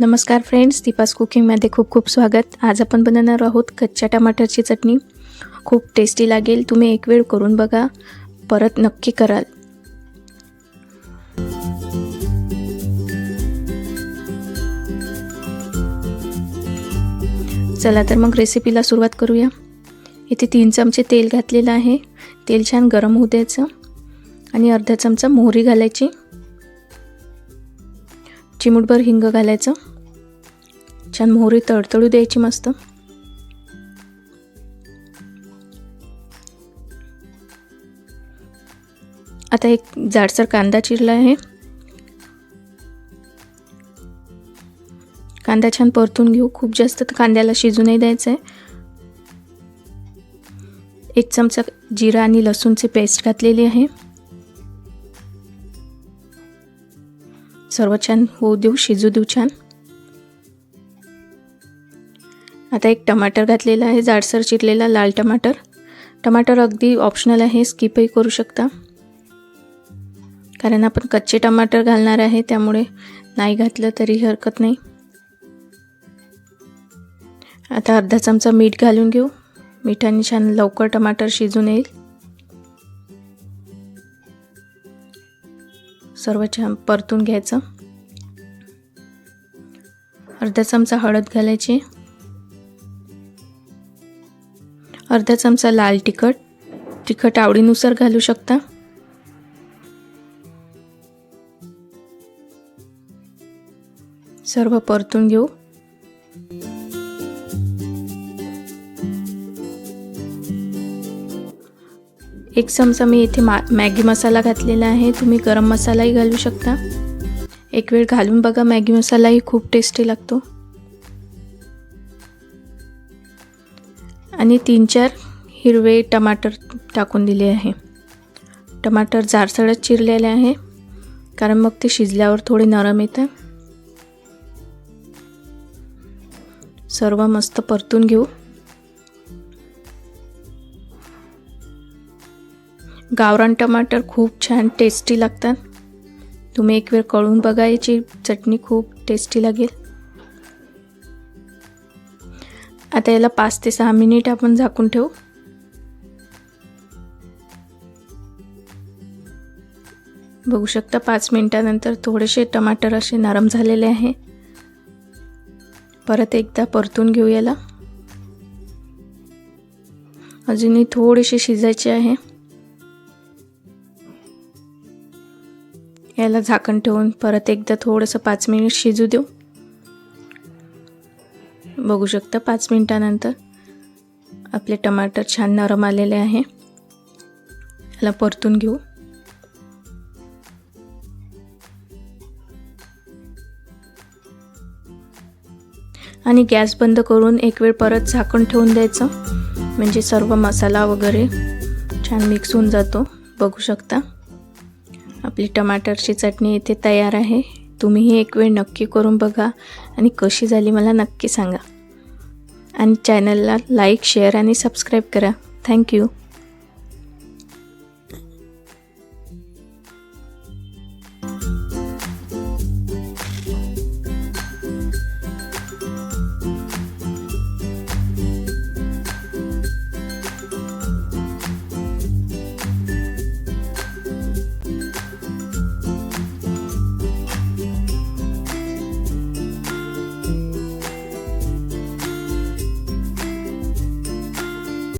नमस्कार फ्रेंड्स दीपास कुकिंगमध्ये खूप खूप स्वागत. आज आपण बनवणार आहोत कच्च्या टमाटरची चटणी. खूप टेस्टी लागेल तुम्ही एक वेळ करून बघा. परत नक्की कराल. चला तर मग रेसिपीला सुरुवात करूया. इथे तीन चमचे तेल घातलेलं आहे. तेल छान गरम होऊ द्यायचं. आणि अर्धा चमचा मोहरी घालायची. चिमूटभर हिंग घालायचं. छान मोहरी तडतडू द्यायची मस्त. आता एक जाडसर कांदा चिरला आहे. कांदा छान परतून घेऊ. खूप जास्त कांद्याला शिजू नाही द्यायचं आहे. एक चमचा जिरा आणि लसूणची पेस्ट घातलेली आहे. सर्व छान होऊ देऊ शिजू देऊ छान. आता एक टमाटर घातलेला आहे जाडसर चिरलेला लाल टमाटर. टमाटर अगदी ऑप्शनल आहे स्किपही करू शकता. कारण आपण कच्चे टमाटर घालणार आहे त्यामुळे नाही घातलं तरी हरकत नाही. आता अर्धा चमचा मीठ घालून घेऊ. मिठाने छान लवकर टमाटर शिजून येईल. सर्व छान परतून घ्यायचं. अर्धा चमचा हळद घालायची. अर्धा चमचा लाल तिखट. तिखट आवडीनुसार घालू शकता. सर्व परतून घेऊ. एक चमचा मी इथे मा मॅगी मसाला घातलेला आहे. तुम्ही गरम मसालाही घालू शकता. एक वेळ घालून बघा मॅगी मसालाही खूप टेस्टी लागतो. आणि तीन चार हिरवे टमाटर टाकून दिले आहे. टमाटर जाडसळत चिरलेले आहे कारण मग ते शिजल्यावर थोडे नरम येतं. सर्व मस्त परतून घेऊ. गावरान टमाटर खूप छान टेस्टी लागतात. तुम्ही एक वेळ कळून बघा याची चटणी खूप टेस्टी लागेल. आता याला पाच ते सहा मिनिट आपण झाकून ठेवू. बघू शकता पाच मिनिटानंतर थोडेसे टमाटर असे नरम झालेले आहे. परत एकदा परतून घेऊ याला. अजूनही थोडेसे शिजायचे आहे. याला झाकण ठेवून परत एकदा थोडंसं पाच मिनिट शिजू देऊ. बघू शकता पाच मिनिटानंतर आपले टमाटर छान नरम आलेले आहे. याला परतून घेऊ. आणि गॅस बंद करून एक वेळ परत झाकण ठेवून द्यायचं. म्हणजे सर्व मसाला वगैरे छान मिक्स होऊन जातो. बघू शकता. आपली टमाटरची चटणी इथे तयार आहे. तुम्हीही एक वेळ नक्की करून बघा आणि कशी झाली मला नक्की सांगा. आणि चॅनलला लाईक शेअर आणि सबस्क्राईब करा. Thank you.